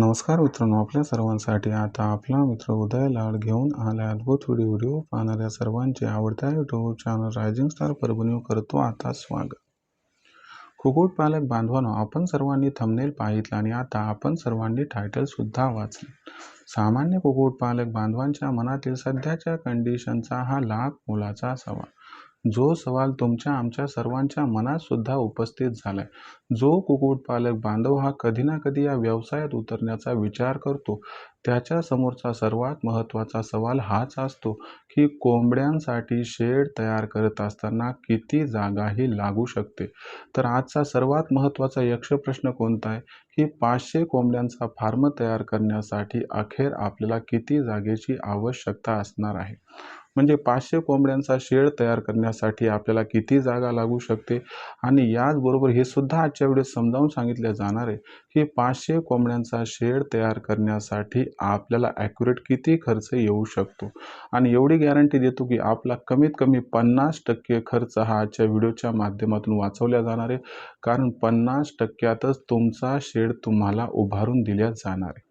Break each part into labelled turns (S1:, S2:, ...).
S1: नमस्कार मित्रांनो आपल्या सर्वांसाठी आता आपला मित्र उदय लाड घेऊन आला अद्भुत व्हिडिओ व्हिडिओ पाहणाऱ्या सर्वांचे आवडत्या YouTube channel rising star Parbhani करतो आता स्वागत. कुक्कुटपालक बांधवांनो आपण सर्वांनी थंबनेल पाहितला आणि आता आपण सर्वांनी टायटल सुद्धा वाचले. सामान्य कुक्कुटपालक बांधवांच्या मनातील सध्याच्या कंडिशनचा हा लाख मोलाचा सवाल. जो सवाल तुमच्या आमच्या सर्वांच्या मनात सुद्धा उपस्थित झालाय. जो कुक्कुटपालक बांधव हा कधी ना कधी या व्यवसायात उतरण्याचा विचार करतो त्याच्या समोरचा सर्वात महत्त्वाचा सवाल हाच असतो की कोंबड्यांसाठी शेड तयार करत असताना किती जागाही लागू शकते? तर आजचा सर्वात महत्त्वाचा यक्ष प्रश्न कोणता आहे? की पाचशे कोंबड्यांचा फार्म तयार करण्यासाठी अखेर आपल्याला किती जागेची आवश्यकता असणार आहे? म्हणजे पाचशे कोंबड्यांचा शेड तयार करण्यासाठी आपल्याला किती जागा लागू शकते? आणि याचबरोबर हे सुद्धा आजच्या वेळेस समजावून सांगितले जाणार आहे की पाचशे कोंबड्यांचा शेड तयार करण्यासाठी आपल्याला ॲक्युरेट किती खर्च येऊ शकतो? आणि एवढी गॅरंटी देतो की आपला कमीत कमी पन्नास टक्के खर्च हा आजच्या व्हिडिओच्या माध्यमातून वाचवला जाणार आहे. कारण पन्नास टक्क्यातच तुमचा शेड तुम्हाला उभारून दिल्या जाणार आहे.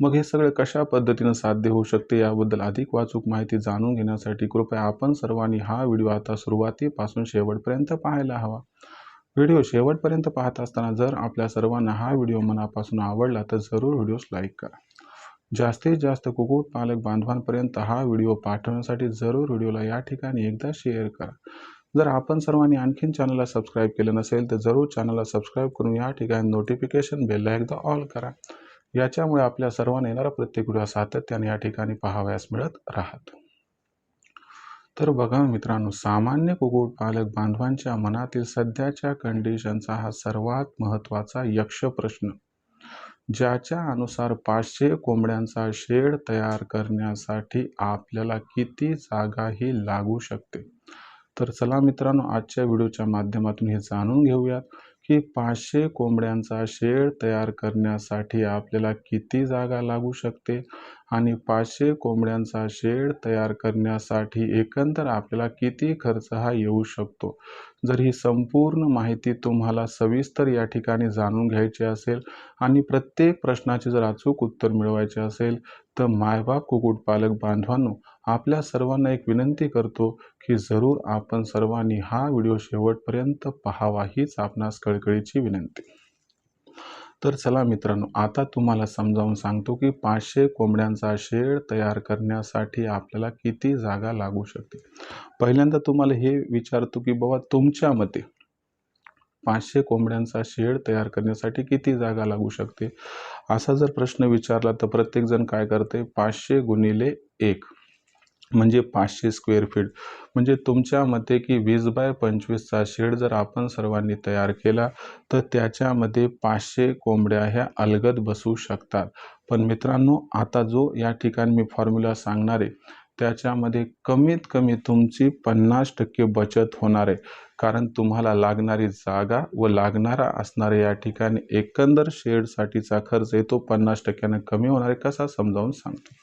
S1: मग हे सगळं कशा पद्धतीनं साध्य होऊ शकते याबद्दल अधिक वाचूक माहिती जाणून घेण्यासाठी कृपया आपण सर्वांनी हा व्हिडिओ आता सुरुवातीपासून शेवटपर्यंत पाहायला हवा. व्हिडिओ शेवटपर्यंत पाहत असताना जर आपल्या सर्वांना हा व्हिडिओ मनापासून आवडला तर जरूर व्हिडिओस लाईक करा. जास्तीत जास्त कुक्कुटपालक बांधवांपर्यंत हा व्हिडिओ पाठवण्यासाठी जरूर व्हिडिओला या ठिकाणी एकदा शेअर करा. जर आपण सर्वांनी आणखीन चॅनलला सबस्क्राईब केलं नसेल तर जरूर चॅनलला सबस्क्राईब करून या ठिकाणी नोटिफिकेशन बेलला एकदा ऑल करा. याच्यामुळे आपल्या सर्वांना येणारा प्रत्येक व्हिडिओ सातत्याने या ठिकाणी पाहावयास मिळत राहत. तर बघा मित्रांनो सामान्य कुक्कुटपालक बांधवांच्या मनातील सध्याच्या कंडिशनचा हा सर्वात महत्त्वाचा यक्ष प्रश्न. ज्याच्या अनुसार पाचशे कोंबड्यांचा शेड तयार करण्यासाठी आपल्याला किती जागा ही लागू शकते? तर चला मित्रांनो आजच्या व्हिडिओच्या माध्यमातून हे जाणून घेऊयात की पाचशे कोंबड्यांचा शेड तयार करण्यासाठी आपल्याला किती जागा लागू शकते आणि पाचशे कोंबड्यांचा शेड तयार करण्यासाठी एकंदर आपल्याला किती खर्च हा येऊ शकतो? जर ही संपूर्ण माहिती तुम्हाला सविस्तर या ठिकाणी जाणून घ्यायची असेल आणि प्रत्येक प्रश्नाचे जर अचूक उत्तर मिळवायचे असेल तर मायबाप कुक्कुटपालक बांधवांनो आपल्या सर्वांना एक विनंती करतो की जरूर आपण सर्वांनी हा व्हिडिओ शेवटपर्यंत पाहावा हीच आपणास कळकळीची विनंती. तर चला मित्रांनो आता तुम्हाला समजावून सांगतो की पाचशे कोंबड्यांचा शेड तयार करण्यासाठी आपल्याला किती जागा लागू शकते? पहिल्यांदा तुम्हाला हे विचारतो की बाबा तुमच्या मते पाचशे कोंबड्यांचा शेड तयार करण्यासाठी किती जागा लागू शकते? असा जर प्रश्न विचारला तर प्रत्येकजण काय करते? पाचशे गुणिले एक. म्हणजे पाचशे स्क्वेअर फीट. म्हणजे तुमच्या मते की वीस बाय पंचवीसचा शेड जर आपण सर्वांनी तयार केला तर त्याच्यामध्ये पाचशे कोंबड्या ह्या अलगद बसू शकतात. पण मित्रांनो आता जो या ठिकाणी मी फॉर्म्युला सांगणार आहे त्याच्यामध्ये कमीत कमी तुमची पन्नास टक्के बचत होणार आहे. कारण तुम्हाला लागणारी जागा व लागणारा असणारा या ठिकाणी एकंदर शेडसाठीचा खर्च आहे तो पन्नास टक्क्यानं कमी होणार आहे कसा समजावून सांगतो.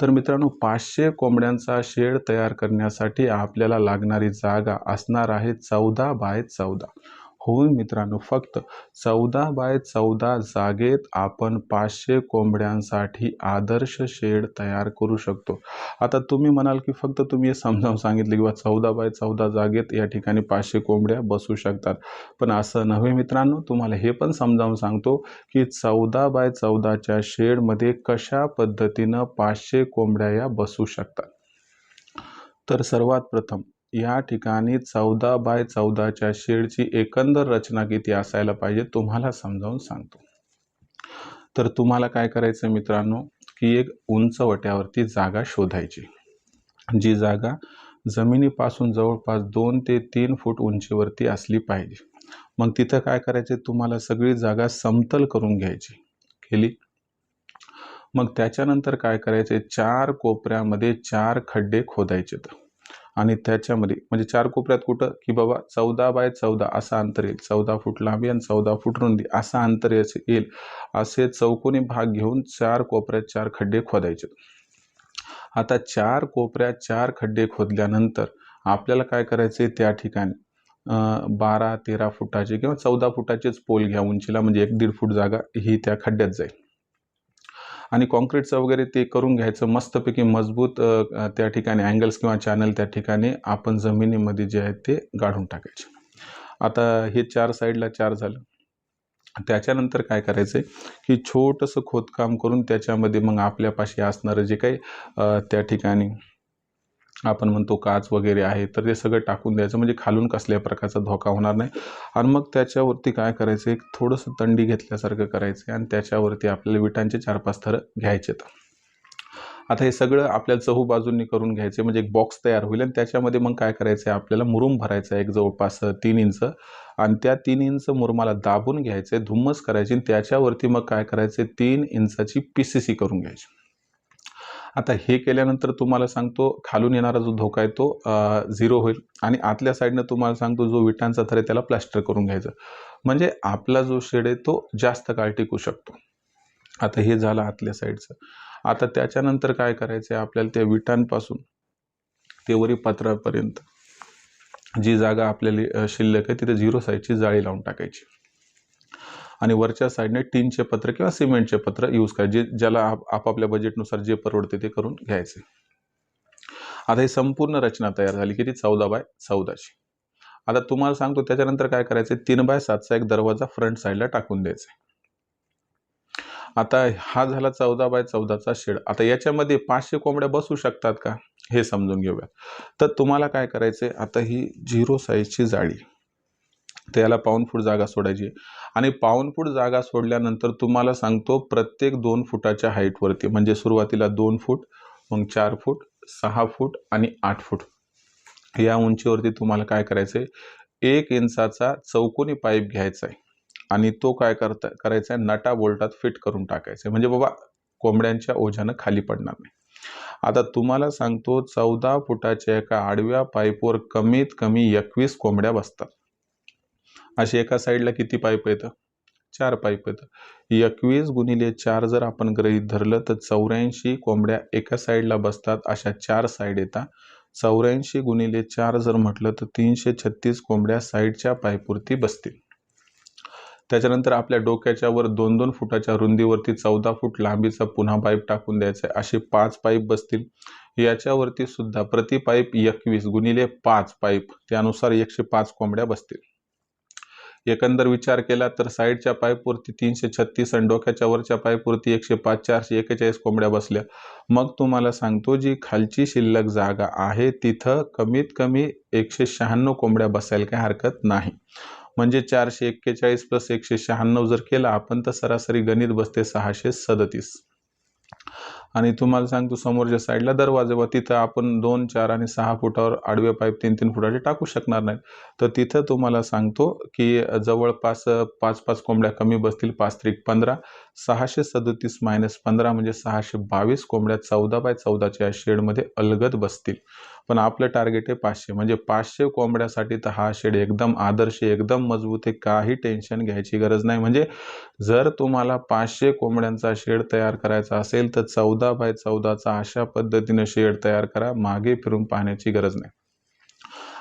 S1: तर मित्रांनो पाचशे कोंबड्यांचा शेड तयार करण्यासाठी आपल्याला लागणारी जागा असणार आहे चौदा बाय चौदा. होऊन मित्रांनो फक्त चौदा बाय चौदा जागेत आपण पाचशे कोंबड्यांसाठी आदर्श शेड तयार करू शकतो. आता तुम्ही म्हणाल की फक्त तुम्ही हे समजावून सांगितले किंवा चौदा बाय चौदा जागेत या ठिकाणी पाचशे कोंबड्या बसू शकतात. पण असं नव्हे मित्रांनो तुम्हाला हे पण समजावून सांगतो की चौदा बाय चौदाच्या शेडमध्ये कशा पद्धतीनं पाचशे कोंबड्या या बसू शकतात. तर सर्वात प्रथम या ठिकाणी चौदा बाय चौदाच्या शेडची एकंदर रचना किती असायला पाहिजे तुम्हाला समजावून सांगतो. तर तुम्हाला काय करायचं मित्रांनो की एक उंच वट्यावरती जागा शोधायची. जी जागा जमिनीपासून जवळपास दोन ते तीन फूट उंचीवरती असली पाहिजे. मग तिथं काय करायचे तुम्हाला सगळी जागा समतल करून घ्यायची. केली? मग त्याच्यानंतर काय करायचे चार कोपऱ्यामध्ये चार खड्डे खोदायचे तर आणि त्याच्यामध्ये म्हणजे चार कोपऱ्यात कुठं? की बाबा चौदा बाय चौदा असा अंतर येईल. चौदा फूट लांबी आणि चौदा फूट रुंदी असा अंतर येईल. असे चौकोनी भाग घेऊन चार कोपऱ्यात चार खड्डे खोदायचे. आता चार कोपऱ्यात चार खड्डे खोदल्यानंतर आपल्याला काय करायचे त्या ठिकाणी बारा तेरा फुटाचे किंवा चौदा फुटाचेच पोल घ्या उंचीला. म्हणजे एक दीड फूट जागा ही त्या खड्ड्यात जाईल. आणि कॉन्क्रीटचं वगैरे ते करून घ्यायचं मस्तपैकी मजबूत त्या ठिकाणी अँगल्स किंवा चॅनल त्या ठिकाणी आपण जमिनीमध्ये जे आहे ते गाढून टाकायचे. आता हे चार साईडला चार झालं. त्याच्यानंतर काय करायचं आहे की छोटंसं खोदकाम करून त्याच्यामध्ये मग आपल्यापाशी असणारं जे काही त्या ठिकाणी आपण म्हणतो काच वगैरे आहे तर ते सगळं टाकून द्यायचं. म्हणजे खालून कसल्या प्रकारचा धोका होणार नाही. आणि मग त्याच्यावरती काय करायचं? एक थोडंसं तंडी घेतल्यासारखं करायचं आहे आणि त्याच्यावरती आपल्याला विटांचे चार पाच घ्यायचे घ्यायचेत. आता हे सगळं आपल्या चहू बाजूंनी करून घ्यायचे. म्हणजे एक बॉक्स तयार होईल आणि त्याच्यामध्ये मग काय करायचं? आहे आपल्याला मुरुम भरायचा आहे एक जवळपास तीन इंच. आणि त्या तीन इंच मुरुमाला दाबून घ्यायचे धुम्मस करायची आणि त्याच्यावरती मग काय करायचे? तीन इंचाची पी सी सी करून घ्यायची. आता हे केल्यानंतर तुम्हाला सांगतो खालून येणारा जो धोका आहे तो झिरो होईल. आणि आतल्या साईडनं तुम्हाला सांगतो जो विटांचा थर आहे त्याला प्लास्टर करून घ्यायचं. म्हणजे आपला जो शेड आहे तो जास्त काळ टिकू शकतो. आता हे झालं आतल्या साईडचं आता त्याच्यानंतर काय करायचं आहे आपल्याला त्या विटांपासून ते वरी पत्रापर्यंत जी जागा आपल्याला शिल्लक आहे तिथे झिरो साईजची जाळी लावून टाकायची. आणि वरच्या साईडने टीनचे पत्र किंवा सिमेंटचे पत्र यूज करायचे जे ज्याला आप- आपापल्या बजेटनुसार जे परवडते ते करून घ्यायचे. आता ही संपूर्ण रचना तयार झाली किती? चौदा बाय चौदाची. आता तुम्हाला सांगतो त्याच्यानंतर काय करायचं? तीन बाय सातचा एक दरवाजा फ्रंट साईडला टाकून द्यायचा. आता हा झाला चौदा बाय चौदाचा शेड. आता याच्यामध्ये पाचशे कोंबड्या बसू शकतात का? हे समजून घेऊया तर तुम्हाला काय करायचं? आहे आता ही झिरो साईजची जाळी. तर याला पाऊन फूट जागा सोडायची आणि पाऊन फूट जागा सोडल्यानंतर तुम्हाला सांगतो प्रत्येक दोन फुटाच्या हाईटवरती म्हणजे सुरुवातीला दोन फूट मग चार फूट सहा फूट आणि आठ फूट. या उंचीवरती तुम्हाला काय करायचं आहे? एक इंचाचा चौकोनी पाईप घ्यायचा आहे. आणि तो काय करता करायचा आहे? नटा बोल्टात फिट करून टाकायचा आहे. म्हणजे बाबा कोंबड्यांच्या ओझ्यानं खाली पडणार नाही. आता तुम्हाला सांगतो चौदा फुटाच्या एका आडव्या पाईपवर कमीत कमी एकवीस कोंबड्या बसतात. अशी एका साईडला किती पाईप येतं चार पाईप येतं एकवीस गुणिले चार जर आपण गृहीत धरलं तर चौऱ्याऐंशी कोंबड्या एका साईडला बसतात अशा चार साईड येतात चौऱ्याऐंशी गुणिले चार जर म्हटलं तर तीनशे छत्तीस कोंबड्या साईडच्या पाईपवरती बसतील. त्याच्यानंतर आपल्या डोक्याच्या वर दोन दोन फुटाच्या रुंदीवरती चौदा फूट लांबीचा पुन्हा पाईप टाकून द्यायचा आहे. असे पाच पाईप बसतील. याच्यावरती सुद्धा प्रति पाईप एकवीस गुणिले पाच पाईप. त्यानुसार एकशे पाच कोंबड्या बसतील. एकंदर विचार केला तर साईडच्या पायपुरती तीनशे छत्तीस आणि डोक्याच्या वरच्या पायपुरती एकशे पाच चारशे एकेचाळीस कोंबड्या बसल्या. मग तुम्हाला सांगतो जी खालची शिल्लक जागा आहे तिथं कमीत कमी एकशे शहाण्णव कोंबड्या बसायला काही हरकत नाही. म्हणजे चारशे एक्केचाळीस प्लस एकशे शहाण्णव जर केला आपण तर सरासरी गणित बसते सहाशे सदतीस. आणि तुम्हाला सांगतो समोरच्या साईडला दरवाजा व तिथं आपण दोन चार आणि सहा फुटावर आडवे पाईप तीन तीन फुटाचे टाकू शकणार नाही तर तिथं तुम्हाला सांगतो की जवळपास पाच पाच कोंबड्या कमी बसतील पाच त्रिक पंधरा. सहाशे सदतीस मायनस पंधरा म्हणजे सहाशे बावीस कोंबड्या चौदा बाय चौदाच्या शेडमध्ये अलगद बसतील. पण आपलं टार्गेट आहे पाचशे. म्हणजे पाचशे कोंबड्यासाठी तर हा शेड एकदम आदर्श एकदम मजबूत आहे काही टेन्शन घ्यायची गरज नाही. म्हणजे जर तुम्हाला पाचशे कोंबड्यांचा शेड तयार करायचा असेल तर चौदा बाय चौदाचा अशा पद्धतीनं शेड तयार करा मागे फिरून पाहण्याची गरज नाही.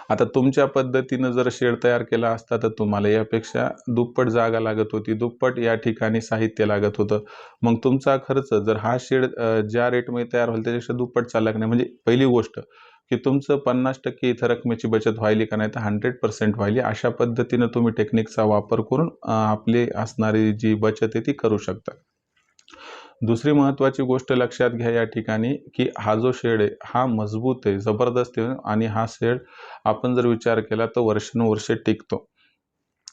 S1: आता तुमच्या पद्धतीनं जर शेड तयार केला असता तर तुम्हाला यापेक्षा दुप्पट जागा लागत होती. दुप्पट या ठिकाणी साहित्य लागत होतं. मग तुमचा खर्च जर हा शेड ज्या रेटमध्ये तयार होईल त्याच्यापेक्षा दुप्पट चालला नाही? म्हणजे पहिली गोष्ट की तुमचं पन्नास टक्के इथं रकमेची बचत व्हायली का नाही तर हंड्रेड पर्सेंट व्हायली. अशा पद्धतीनं तुम्ही टेक्निकचा वापर करून आपली असणारी जी बचत आहे ती करू शकता. दुसरी महत्त्वाची गोष्ट लक्षात घ्या या ठिकाणी की हा जो शेड आहे हा मजबूत आहे जबरदस्त आहे आणि हा शेड आपण जर विचार केला तर वर्षानुवर्षे टिकतो.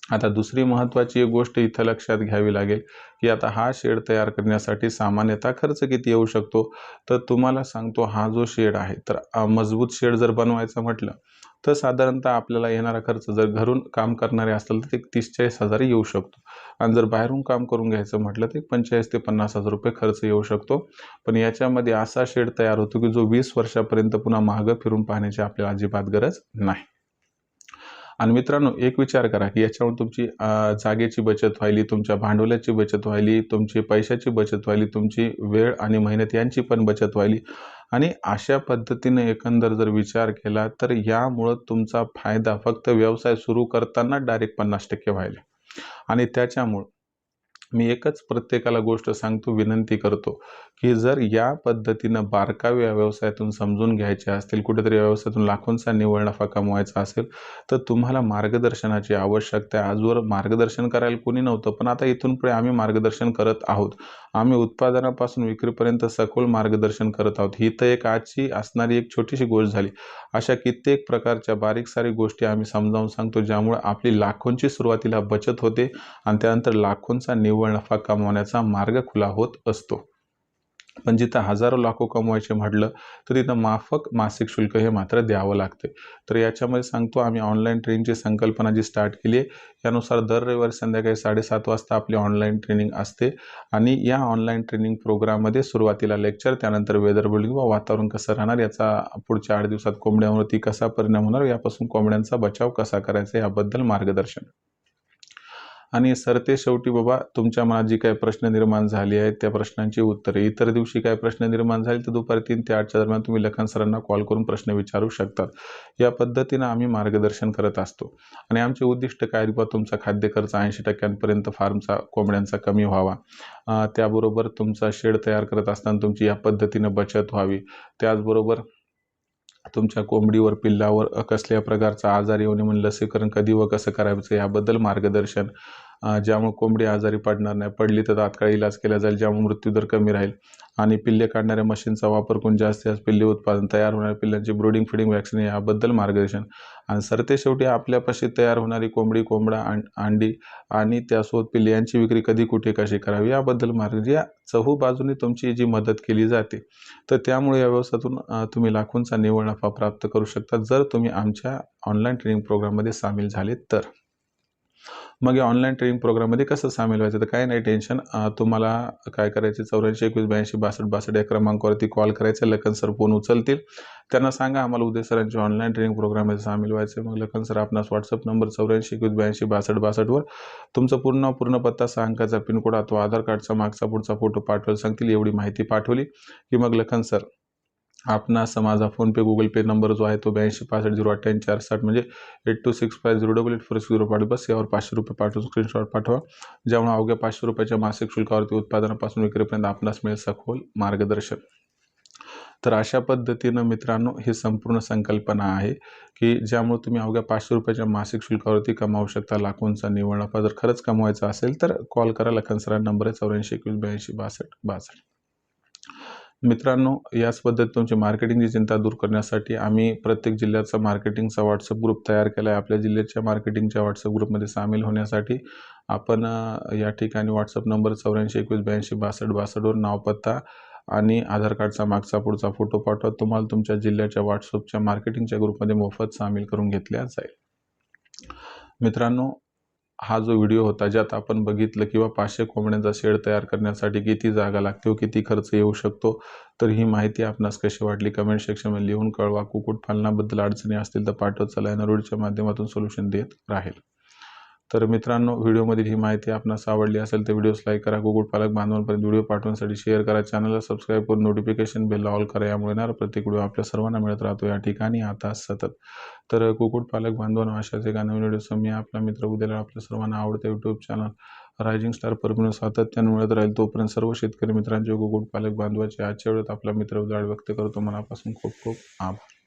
S1: आता दुसरी महत्त्वाची एक गोष्ट इथं लक्षात घ्यावी लागेल की आता हा शेड तयार करण्यासाठी सामान्यतः खर्च किती येऊ शकतो? तर तुम्हाला सांगतो हा जो शेड आहे तर मजबूत शेड जर बनवायचं म्हटलं तर साधारणतः आपल्याला येणारा खर्च जर घरून काम करणारे असेल तर ते तीस चाळीस हजार येऊ शकतो. आणि जर बाहेरून काम करून घ्यायचं म्हटलं तर एक पंचेचाळीस ते पन्नास हजार रुपये खर्च येऊ शकतो. पण याच्यामध्ये असा शेड तयार होतो की जो वीस वर्षापर्यंत पुन्हा मागं फिरून पाहण्याची आपल्याला अजिबात गरज नाही. आणि मित्रांनो एक विचार करा की याच्यावर तुमची जागेची बचत व्हायली तुमच्या भांडवलाची बचत व्हायली तुमची पैशाची बचत व्हायली तुमची वेळ आणि मेहनत यांची पण बचत व्हायली. आणि अशा पद्धतीने एकंदर जर विचार केला तर यामुळं तुमचा फायदा फक्त व्यवसाय सुरू करताना डायरेक्ट पन्नास टक्के व्हायला. आणि त्याच्यामुळं मी एकच प्रत्येकाला गोष्ट सांगतो विनंती करतो की जर या पद्धतीनं बारकावे या व्यवसायातून समजून घ्यायचे असतील कुठेतरी व्यवसायातून लाखोंचा निव्वळ नफा कमवायचा असेल तर तुम्हाला मार्गदर्शनाची आवश्यकता आहे. आजवर मार्गदर्शन करायला कोणी नव्हतं पण आता इथून पुढे आम्ही मार्गदर्शन करत आहोत. आम्ही उत्पादनापासून विक्रीपर्यंत सखोल मार्गदर्शन करत आहोत. ही तर एक आजची असणारी एक छोटीशी गोष्ट झाली. अशा कित्येक प्रकारच्या बारीक सारी गोष्टी आम्ही समजावून सांगतो ज्यामुळे आपली लाखोंची सुरुवातीला बचत होते आणि त्यानंतर लाखोंचा निव्वळ नफा कमवण्याचा मार्ग खुला होत असतो. पण जिथं हजारो लाखो कमवायचे म्हटलं तर तिथं माफक मासिक शुल्क हे मात्र द्यावं लागते तर याच्यामध्ये सांगतो आम्ही ऑनलाईन ट्रेनिंगची संकल्पना जी स्टार्ट केली आहे यानुसार दर रविवारी संध्याकाळी साडेसात वाजता आपली ऑनलाईन ट्रेनिंग असते आणि या ऑनलाईन ट्रेनिंग प्रोग्राममध्ये सुरुवातीला लेक्चर त्यानंतर वेदर बिल्डिंग व वातावरण कसं राहणार याचा पुढच्या आठ दिवसात कोंबड्यांवरती कसा परिणाम होणार यापासून कोंबड्यांचा बचाव कसा करायचा याबद्दल मार्गदर्शन. आणि सरते शेवटी बाबा तुमच्या मनात जी काही प्रश्न निर्माण झाली आहेत त्या प्रश्नांची उत्तरे. इतर दिवशी काय प्रश्न निर्माण झाले तर दुपारी तीन ते आठच्या दरम्यान तुम्ही लखन सरांना कॉल करून प्रश्न विचारू शकतात. या पद्धतीनं आम्ही मार्गदर्शन करत असतो. आणि आमचे उद्दिष्ट काय बाबा तुमचा खाद्य खर्च ऐंशी टक्क्यांपर्यंत फार्मचा कोंबड्यांचा कमी व्हावा. त्याबरोबर तुमचा शेड तयार करत असताना तुमची या पद्धतीनं बचत व्हावी. त्याचबरोबर तुमच्या कोंबडीवर पिल्लावर कसल्या प्रकारचा आजार येऊ नये म्हणून लसीकरण कधी व कसं करायचं याबद्दल मार्गदर्शन ज्यामुळे कोंबडी आजारी पडणार नाही पडली तर तात्काळ इलाज केला जाईल ज्यामुळे मृत्यूदर कमी राहील. आणि पिल्ले काढणाऱ्या मशीनचा वापर करून जास्तीत जास्त पिल्ले उत्पादन तयार होणाऱ्या पिल्लांची ब्रोडिंग फिडिंग वॅक्सिन याबद्दल मार्गदर्शन. आणि सरते शेवटी आपल्यापाशी तयार होणारी कोंबडी कोंबडा अंडी आणि त्यासोबत पिल्ले यांची विक्री कधी कुठे कशी करावी याबद्दल मार्ग या चहू बाजूने तुमची जी मदत केली जाते तर त्यामुळे या व्यवसायातून तुम्ही लाखोंचा निव्वळ नफा प्राप्त करू शकता. जर तुम्ही आमच्या ऑनलाईन ट्रेनिंग प्रोग्राममध्ये सामील झाले तर. मग या ऑनलाईन ट्रेनिंग प्रोग्राममध्ये कसं सामील व्हायचं? तर काय नाही टेन्शन तुम्हाला काय करायचे? चौऱ्याऐंशी एकवीस ब्याऐंशी बासष्ट बासष्ट या क्रमांकावरती कॉल करायचा. लखन सर फोन उचलतील. त्यांना सांगा आम्हाला उदय सरांची ऑनलाईन ट्रेनिंग प्रोग्राममध्ये सामील व्हायचं मग लखन सर आपणास व्हॉट्सअप नंबर चौऱ्याऐंशी एकवीस ब्याऐंशी बासष्ट बासष्टवर तुमचं पूर्ण पूर्ण पत्ता सहा अंकाचा पिनकोड अथवा आधार कार्डचा मागचा पुढचा फोटो पाठवायला सांगतील. एवढी माहिती पाठवली की मग लखन सर आपणास माझा फोनपे गुगल पे नंबर जो आहे तो ब्याऐंशी पासष्ट झिरो अठ्ठ्याऐंशी चार साठ म्हणजे eight two six five zero double eight four zero पाठवा बस यावर पाचशे रुपये पाठवून स्क्रीनशॉट पाठवा. ज्यामुळे अवघ्या पाचशे रुपयाच्या मासिक शुल्कावरती उत्पादनापासून विक्रीपर्यंत आपणास मिळेल सखोल मार्गदर्शन. तर अशा पद्धतीनं मित्रांनो ही संपूर्ण संकल्पना आहे की ज्यामुळे तुम्ही अवघ्या पाचशे रुपयाच्या मासिक शुल्कावरती कमावू शकता लाखोंचा निवड नफा. जर खरंच कमवायचा असेल तर कॉल करा. लखन सरांना नंबर आहे चौऱ्याऐंशी एकवीस ब्याऐंशी बासष्ट बासष्ट. मित्रांनो याच पद्धतीत तुमची मार्केटिंगची चिंता दूर करण्यासाठी आम्ही प्रत्येक जिल्ह्याचा मार्केटिंगचा व्हॉट्सअप ग्रुप तयार केला आहे आपल्या जिल्ह्याच्या मार्केटिंगच्या व्हॉट्सअप ग्रुपमध्ये सामील होण्यासाठी आपण या ठिकाणी व्हॉट्सअप नंबर चौऱ्याऐंशी एकवीस ब्याऐंशी बासष्ट बासष्टवर नाव पत्ता आणि आधार कार्डचा मागचा पुढचा फोटो पाठवा. तुम्हाला तुमच्या जिल्ह्याच्या व्हॉट्सअपच्या मार्केटिंगच्या ग्रुपमध्ये मोफत सामील करून घेतल्या जाईल. मित्रांनो हा जो व्हिडिओ होता ज्यात आपण बघितलं किंवा पाचशे कोंबड्यांचा शेड तयार करण्यासाठी किती जागा लागते व किती खर्च येऊ शकतो तर ही माहिती आपणास कशी वाटली कमेंट सेक्शनमध्ये लिहून कळवा. कुक्कुटपालनाबद्दल अडचणी असतील तर पाठवत चला. नरोडच्या माध्यमातून सोल्युशन देत राहील. तर मित्रांनो व्हिडिओमधील ही माहिती आपणास आवडली असेल तर व्हिडिओस लाईक करा कुक्कुटपालक बांधवांपर्यंत व्हिडिओ पाठवण्यासाठी शेअर करा चॅनलला सबस्क्राईब करून नोटिफिकेशन बेल ऑल करा यामुळे येणार प्रत्येक व्हिडिओ आपल्या सर्वांना मिळत राहतो. या ठिकाणी आता सतत. तर कुक्कुटपालक बांधवांना अशाच एका नवीन व्हिडिओ मी आपला मित्र उद्याला आपल्या सर्वांना आवडते यूट्यूब चॅनल रायझिंग स्टार परमिन सातत्याने मिळत राहील. तोपर्यंत सर्व शेतकरी मित्रांचे कुक्कुटपालक बांधवाचे आजच्या वेळेत आपला मित्र उदाळ व्यक्त करतो. मनापासून खूप खूप आभार.